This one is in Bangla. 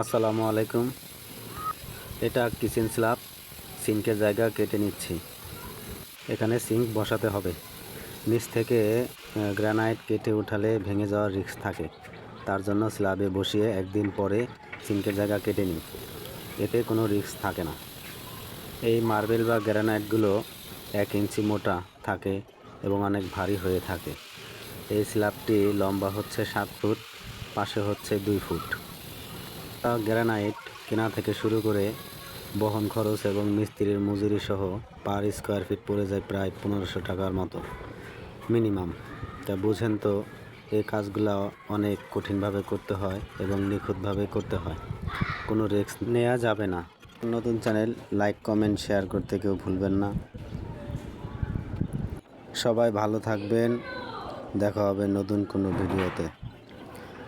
আসসালামু আলাইকুম। এটা কিচেন স্ল্যাব। সিঙ্কের জায়গা কেটে নিচ্ছি। এখানে সিঙ্ক বসাতে হবে। নিচ থেকে গ্রানাইট কেটে উঠালে ভেঙে যাওয়ার রিস্ক থাকে। তার জন্য স্ল্যাবে বসিয়ে একদিন পরে সিঙ্কের জায়গা কেটে নিই। এতে কোনো রিস্ক থাকে না। এই মার্বেল বা গ্রানাইটগুলো এক ইঞ্চি মোটা থাকে এবং অনেক ভারী হয়ে থাকে। এই স্ল্যাবটি লম্বা হচ্ছে সাত ফুট, পাশে হচ্ছে দুই ফুট। তা গ্রানাইট কেনা থেকে শুরু করে বহন খরচ এবং মিস্ত্রির মজুরি সহ পার স্কোয়ার ফিট পড়ে যায় প্রায় পনেরোশো টাকার মতো। মিনিমাম। তা বুঝেন তো এই কাজগুলো অনেক কঠিনভাবে করতে হয় এবং নিখুঁতভাবে করতে হয়। কোনো রিস্ক নেওয়া যাবে না। নতুন চ্যানেল, লাইক, কমেন্ট, শেয়ার করতে কেউ ভুলবেন না। সবাই ভালো থাকবেন। দেখা হবে নতুন কোনো ভিডিওতে।